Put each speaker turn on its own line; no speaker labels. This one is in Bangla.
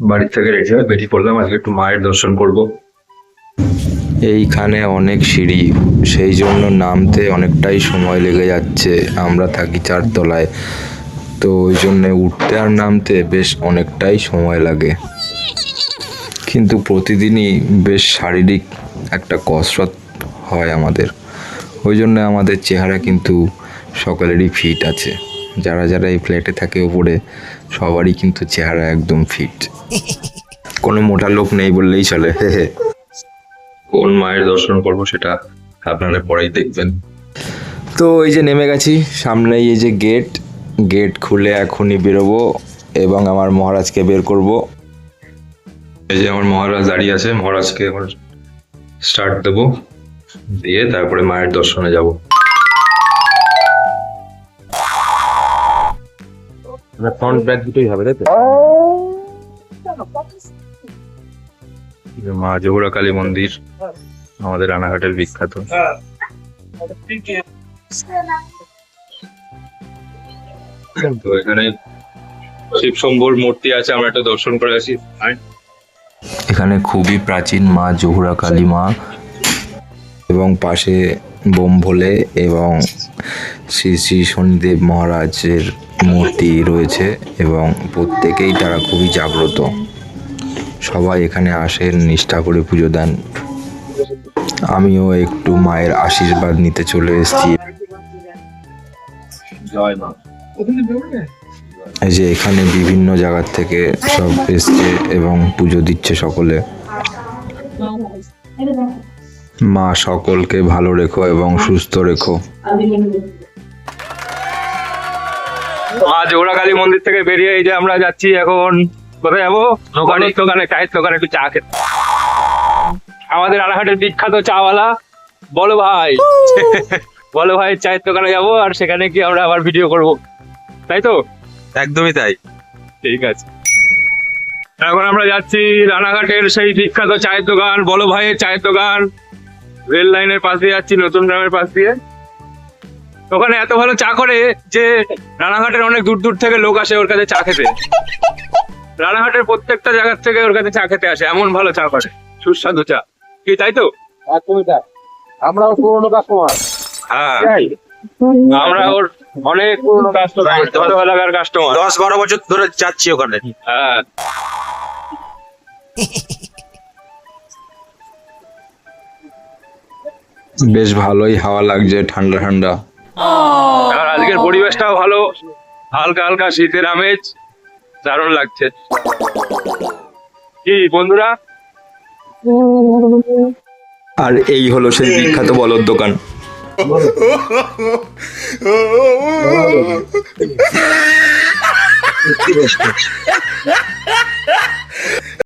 বাড়ি থেকে রেডি হয়ে বেরিয়ে পড়লাম, আজকে একটু মায়ের দর্শন করব।
এইখানে অনেক সিঁড়ি, সেই জন্য নামতে অনেকটাই সময় লেগে যাচ্ছে, আমরা থাকি চারতলায়। তো ওই জন্য উঠতে আর নামতে বেশ অনেকটাই সময় লাগে। কিন্তু প্রতিদিনই বেশ শারীরিক একটা কসরত হয় আমাদের। ওই জন্য আমাদের চেহারা কিন্তু সকলেরই ফিট আছে। যারা যারা এই ফ্ল্যাটে থাকে ওপরে সবারই কিন্তু চেহারা একদম ফিট কোনো মোটা লোক নেই বললেই চলে।
কোন মায়ের দর্শন করব সেটা আপনারা পরেই দেখবেন।
তো এই যে নেমে গেছি সামনেই এই যে গেট গেট খুলে এখনই বেরোবো এবং আমার মহারাজকে বের করব।
এই যে আমার মহারাজ দাঁড়িয়ে আছে মহারাজকে এখন স্টার্ট দেবো। দিয়ে তারপরে মায়ের দর্শনে যাব।
ফ্রন্ট ব্যাক দুটোই হবে তাই তো?
মা জোহরা কালী মন্দির আমাদের রানাঘাটের বিখ্যাত। তো এখানে শিব শম্ভুর মূর্তি আছে আমরা একটা দর্শন করে আসি।
এখানে খুবই প্রাচীন মা জহুরা কালী মা। এবং পাশে বোম ভোলে এবং শ্রী শ্রী শনিদেব মহারাজের মূর্তি রয়েছে এবং প্রত্যেকেই তারা খুবই জাগ্রত। সবাই এখানে আসেন নিষ্ঠা করে পুজো দেন। আমিও একটু মায়ের আশীর্বাদ নিতে চলে এসেছি। এই যে এখানে বিভিন্ন জায়গার থেকে সব এসছে এবং পুজো দিচ্ছে সকলে। মা সকলকে ভালো রেখো এবং সুস্থ রেখো।
মা জোহরা কালী মন্দির থেকে বেরিয়ে এই যে আমরা যাচ্ছি এখন কোথায় যাব? দোকানে দোকানে চায়ের দোকানে একটু চা খেতে। আমাদের রানাঘাটের বিখ্যাত চাওয়ালা বলো ভাই। বলো ভাই চায়ের দোকানে যাব আর সেখানে কি আমরা আবার ভিডিও করব। তাই তো?
একদমই তাই।
ঠিক আছে। এখন আমরা যাচ্ছি রানাঘাটের সেই বিখ্যাত চায়ের দোকান বলো ভাইয়ের চায়ের দোকান। রেল লাইনের পাশ দিয়ে যাচ্ছি নতুন গ্রামের পাশ দিয়ে। ওখানে এত ভালো চা করে যে রানাঘাটের অনেক দূর দূর থেকে লোক আসে ওর কাছে চা খেতে। রানাঘাটের প্রত্যেকটা জায়গার থেকে ওর কাছে চা খেতে আসে এমন ভালো চা করে সুস্বাদু চা। কি তাই তো?
একদমই তাই আমরাও পুরোনো কাস্টমার
হ্যাঁ। আমরা ওর অনেক পুরনো কাস্টমার ছোটবেলাকার কাস্টমার
দশ বারো বছর ধরে যাচ্ছি ওখানে।
হ্যাঁ
বেশ ভালোই হাওয়া লাগছে ঠান্ডা ঠান্ডা।
আর আজকের পরিবেশটাও ভালো। হালকা হালকা শীতের আমেজ। দারুণ লাগছে। কি বন্ধুরা?
আর এই হলো সেই বিখ্যাত বলদ দোকান।